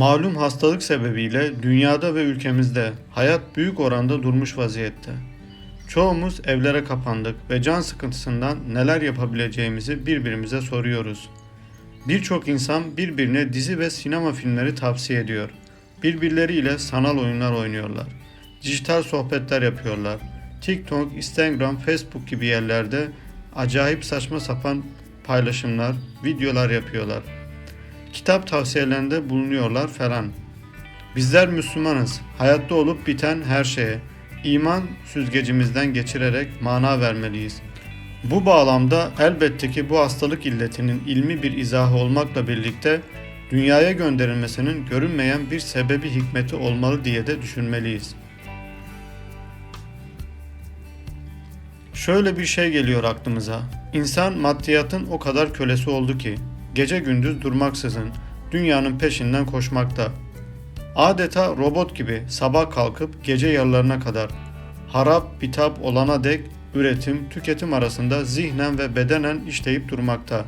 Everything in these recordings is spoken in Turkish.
Malum hastalık sebebiyle dünyada ve ülkemizde hayat büyük oranda durmuş vaziyette. Çoğumuz evlere kapandık ve can sıkıntısından neler yapabileceğimizi birbirimize soruyoruz. Birçok insan birbirine dizi ve sinema filmleri tavsiye ediyor. Birbirleriyle sanal oyunlar oynuyorlar. Dijital sohbetler yapıyorlar. TikTok, Instagram, Facebook gibi yerlerde acayip saçma sapan paylaşımlar, videolar yapıyorlar. Kitap tavsiyelerinde bulunuyorlar falan. Bizler Müslümanız. Hayatta olup biten her şeye iman süzgecimizden geçirerek mana vermeliyiz. Bu bağlamda elbette ki bu hastalık illetinin ilmi bir izahı olmakla birlikte dünyaya gönderilmesinin görünmeyen bir sebebi hikmeti olmalı diye de düşünmeliyiz. Şöyle bir şey geliyor aklımıza. İnsan maddiyatın o kadar kölesi oldu ki gece gündüz durmaksızın dünyanın peşinden koşmakta. Adeta robot gibi sabah kalkıp gece yarılarına kadar harap bitap olana dek üretim tüketim arasında zihnen ve bedenen işleyip durmakta.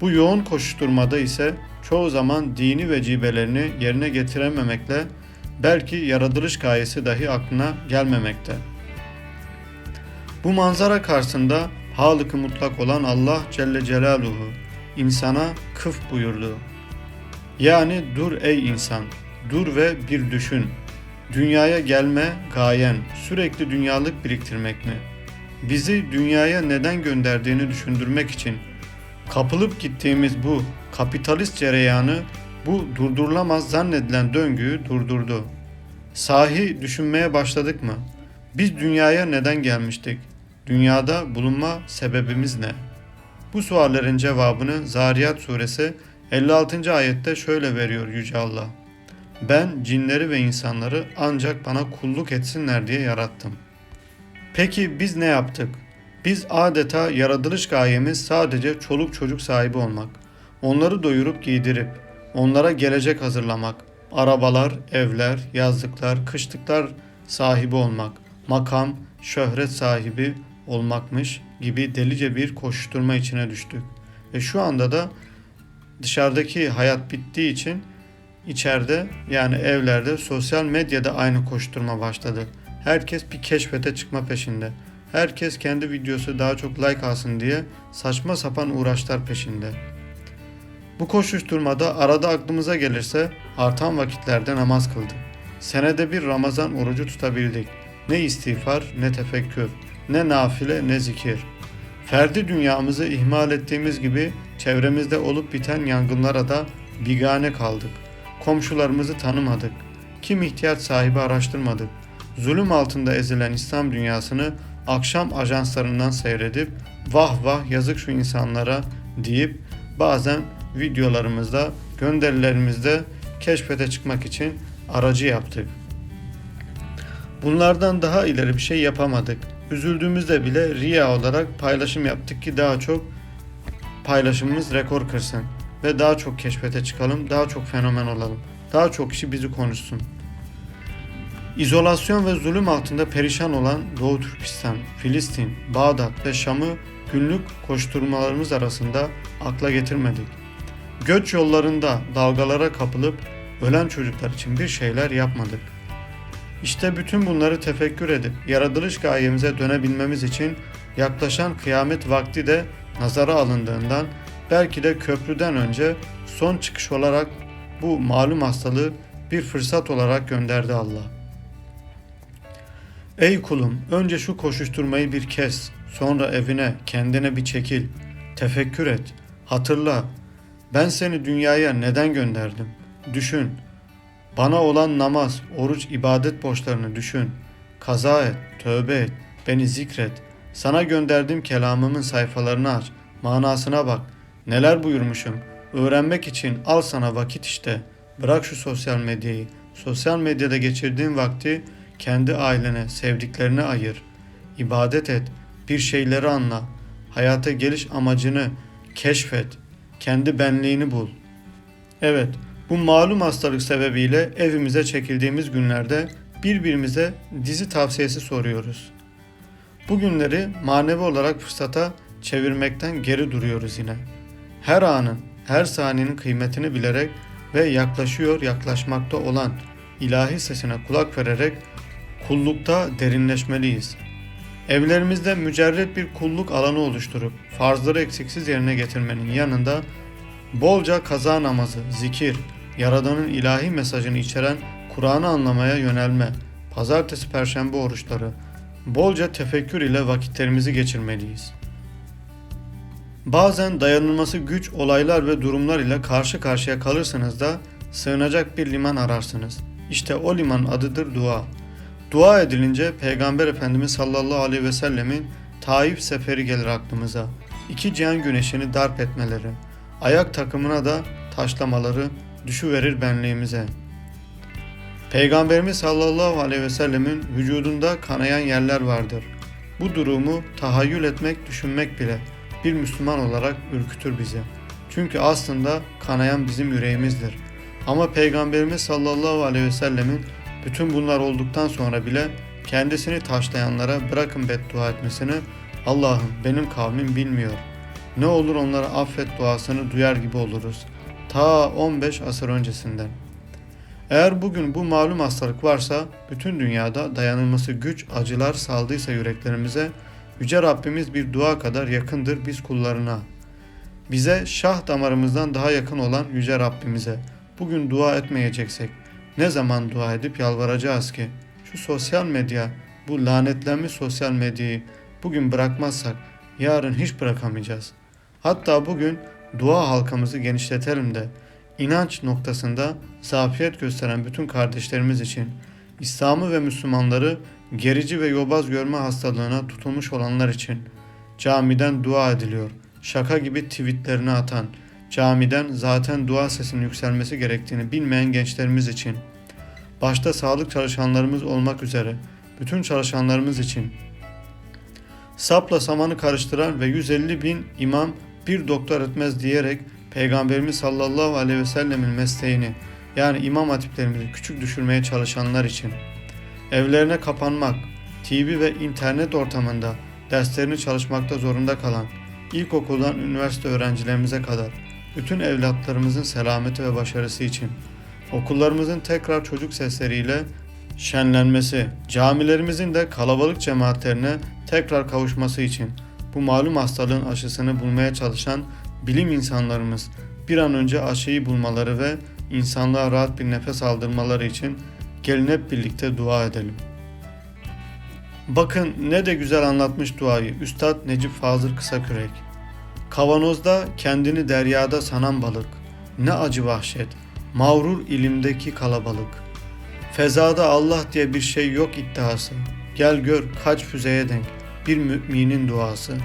Bu yoğun koşuşturmada ise çoğu zaman dini vecibelerini yerine getirememekle belki yaratılış gayesi dahi aklına gelmemekte. Bu manzara karşısında Halık-ı mutlak olan Allah Celle Celaluhu insana kıf buyurdu. Yani dur ey insan, dur ve bir düşün. Dünyaya gelme gayen sürekli dünyalık biriktirmek mi? Bizi dünyaya neden gönderdiğini düşündürmek için kapılıp gittiğimiz bu kapitalist cereyanı bu durdurulamaz zannedilen döngüyü durdurdu. Sahi düşünmeye başladık mı? Biz dünyaya neden gelmiştik? Dünyada bulunma sebebimiz ne? Bu suallerin cevabını Zariyat suresi 56. ayette şöyle veriyor Yüce Allah. Ben cinleri ve insanları ancak bana kulluk etsinler diye yarattım. Peki biz ne yaptık? Biz adeta yaratılış gayemiz sadece çoluk çocuk sahibi olmak. Onları doyurup giydirip, onlara gelecek hazırlamak, arabalar, evler, yazlıklar, kışlıklar sahibi olmak, makam, şöhret sahibi olmakmış gibi delice bir koşuşturma içine düştük. Ve şu anda da dışarıdaki hayat bittiği için içeride yani evlerde sosyal medyada aynı koşturma başladı. Herkes bir keşfete çıkma peşinde. Herkes kendi videosu daha çok like alsın diye saçma sapan uğraşlar peşinde. Bu koşuşturmada arada aklımıza gelirse artan vakitlerde namaz kıldık. Senede bir Ramazan orucu tutabildik. Ne istiğfar ne tefekkür, ne nafile ne zikir. Ferdi dünyamızı ihmal ettiğimiz gibi çevremizde olup biten yangınlara da bigane kaldık. Komşularımızı tanımadık. Kim ihtiyaç sahibi araştırmadık. Zulüm altında ezilen İslam dünyasını akşam ajanslarından seyredip vah vah yazık şu insanlara deyip bazen videolarımızda, gönderilerimizde keşfete çıkmak için aracı yaptık. Bunlardan daha ileri bir şey yapamadık. Üzüldüğümüzde bile riya olarak paylaşım yaptık ki daha çok paylaşımımız rekor kırsın ve daha çok keşfete çıkalım, daha çok fenomen olalım. Daha çok kişi bizi konuşsun. İzolasyon ve zulüm altında perişan olan Doğu Türkistan, Filistin, Bağdat ve Şam'ı günlük koşturmalarımız arasında akla getirmedik. Göç yollarında dalgalara kapılıp ölen çocuklar için bir şeyler yapmadık. İşte bütün bunları tefekkür edip yaratılış gayemize dönebilmemiz için yaklaşan kıyamet vakti de nazara alındığından belki de köprüden önce son çıkış olarak bu malum hastalığı bir fırsat olarak gönderdi Allah. Ey kulum, önce şu koşuşturmayı bir kes, sonra evine, kendine bir çekil, tefekkür et, hatırla. Ben seni dünyaya neden gönderdim? Düşün. Bana olan namaz, oruç, ibadet borçlarını düşün. Kaza et, tövbe et, beni zikret. Sana gönderdiğim kelamımın sayfalarını aç, manasına bak. Neler buyurmuşum? Öğrenmek için al sana vakit işte. Bırak şu sosyal medyayı. Sosyal medyada geçirdiğin vakti kendi ailene, sevdiklerine ayır. İbadet et, bir şeyleri anla. Hayata geliş amacını keşfet. Kendi benliğini bul. Evet, bu malum hastalık sebebiyle evimize çekildiğimiz günlerde birbirimize dizi tavsiyesi soruyoruz. Bu günleri manevi olarak fırsata çevirmekten geri duruyoruz yine. Her anın, her saniyenin kıymetini bilerek ve yaklaşıyor yaklaşmakta olan ilahi sesine kulak vererek kullukta derinleşmeliyiz. Evlerimizde mücerret bir kulluk alanı oluşturup farzları eksiksiz yerine getirmenin yanında bolca kaza namazı, zikir, Yaradan'ın ilahi mesajını içeren Kur'an'ı anlamaya yönelme, pazartesi perşembe oruçları, bolca tefekkür ile vakitlerimizi geçirmeliyiz. Bazen dayanılması güç olaylar ve durumlar ile karşı karşıya kalırsınız da sığınacak bir liman ararsınız. İşte o liman adıdır dua. Dua edilince Peygamber Efendimiz sallallahu aleyhi ve sellemin Taif seferi gelir aklımıza. İki cihan güneşini darp etmeleri, ayak takımına da taşlamaları düşüverir benliğimize. Peygamberimiz sallallahu aleyhi ve sellemin vücudunda kanayan yerler vardır. Bu durumu tahayyül etmek, düşünmek bile bir Müslüman olarak ürkütür bizi. Çünkü aslında kanayan bizim yüreğimizdir. Ama Peygamberimiz sallallahu aleyhi ve sellemin bütün bunlar olduktan sonra bile kendisini taşlayanlara bırakın beddua etmesini Allah'ım benim kavmim bilmiyor. Ne olur onlara affet duasını duyar gibi oluruz. Ta 15 asır öncesinden. Eğer bugün bu malum hastalık varsa bütün dünyada dayanılması güç acılar saldıysa yüreklerimize Yüce Rabbimiz bir dua kadar yakındır biz kullarına. Bize şah damarımızdan daha yakın olan Yüce Rabbimize bugün dua etmeyeceksek ne zaman dua edip yalvaracağız ki? Şu sosyal medya, bu lanetlenmiş sosyal medyayı bugün bırakmazsak yarın hiç bırakamayacağız. Hatta bugün dua halkamızı genişletelim de inanç noktasında zafiyet gösteren bütün kardeşlerimiz için İslam'ı ve Müslümanları gerici ve yobaz görme hastalığına tutulmuş olanlar için camiden dua ediliyor. Şaka gibi tweetlerini atan, camiden zaten dua sesinin yükselmesi gerektiğini bilmeyen gençlerimiz için, başta sağlık çalışanlarımız olmak üzere bütün çalışanlarımız için, sapla samanı karıştıran ve 150 bin imam bir doktor etmez diyerek Peygamberimiz sallallahu aleyhi ve sellemin mesleğini yani imam hatiplerimizi küçük düşürmeye çalışanlar için, evlerine kapanmak, TV ve internet ortamında derslerini çalışmakta zorunda kalan, ilkokuldan üniversite öğrencilerimize kadar bütün evlatlarımızın selameti ve başarısı için, okullarımızın tekrar çocuk sesleriyle şenlenmesi, camilerimizin de kalabalık cemaatlerine tekrar kavuşması için bu malum hastalığın aşısını bulmaya çalışan bilim insanlarımız bir an önce aşıyı bulmaları ve insanlığa rahat bir nefes aldırmaları için gelin hep birlikte dua edelim. Bakın ne de güzel anlatmış duayı Üstad Necip Fazıl Kısakürek. Kavanozda kendini deryada sanan balık. Ne acı vahşet. Mağrur ilimdeki kalabalık. Fezada Allah diye bir şey yok iddiası. Gel gör kaç füzeye denk bir müminin duası.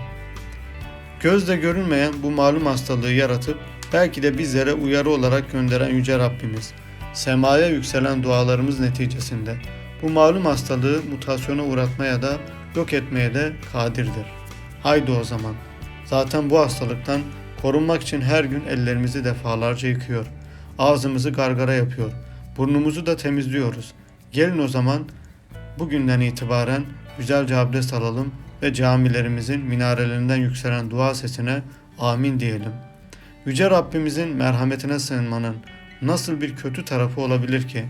Gözle görünmeyen bu malum hastalığı yaratıp belki de bizlere uyarı olarak gönderen Yüce Rabbimiz, semaya yükselen dualarımız neticesinde bu malum hastalığı mutasyona uğratmaya da yok etmeye de kadirdir. Haydi o zaman. Zaten bu hastalıktan korunmak için her gün ellerimizi defalarca yıkıyor. Ağzımızı gargara yapıyor. Burnumuzu da temizliyoruz. Gelin o zaman bugünden itibaren güzelce abdest alalım ve camilerimizin minarelerinden yükselen dua sesine amin diyelim. Yüce Rabbimizin merhametine sığınmanın nasıl bir kötü tarafı olabilir ki?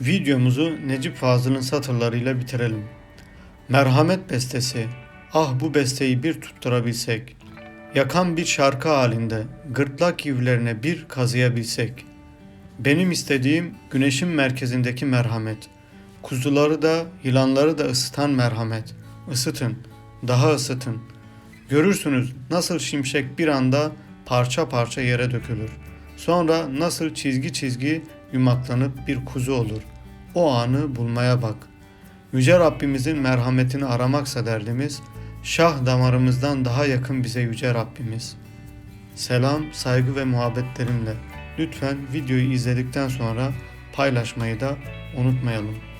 Videomuzu Necip Fazıl'ın satırlarıyla bitirelim. Merhamet bestesi, ah bu besteyi bir tutturabilsek, yakan bir şarkı halinde gırtlak yivlerine bir kazıyabilsek. Benim istediğim güneşin merkezindeki merhamet, kuzuları da yılanları da ısıtan merhamet. Isıtın, daha ısıtın. Görürsünüz nasıl şimşek bir anda parça parça yere dökülür. Sonra nasıl çizgi çizgi yumaklanıp bir kuzu olur. O anı bulmaya bak. Yüce Rabbimizin merhametini aramaksa derdimiz, şah damarımızdan daha yakın bize Yüce Rabbimiz. Selam, saygı ve muhabbetlerimle lütfen videoyu izledikten sonra paylaşmayı da unutmayalım.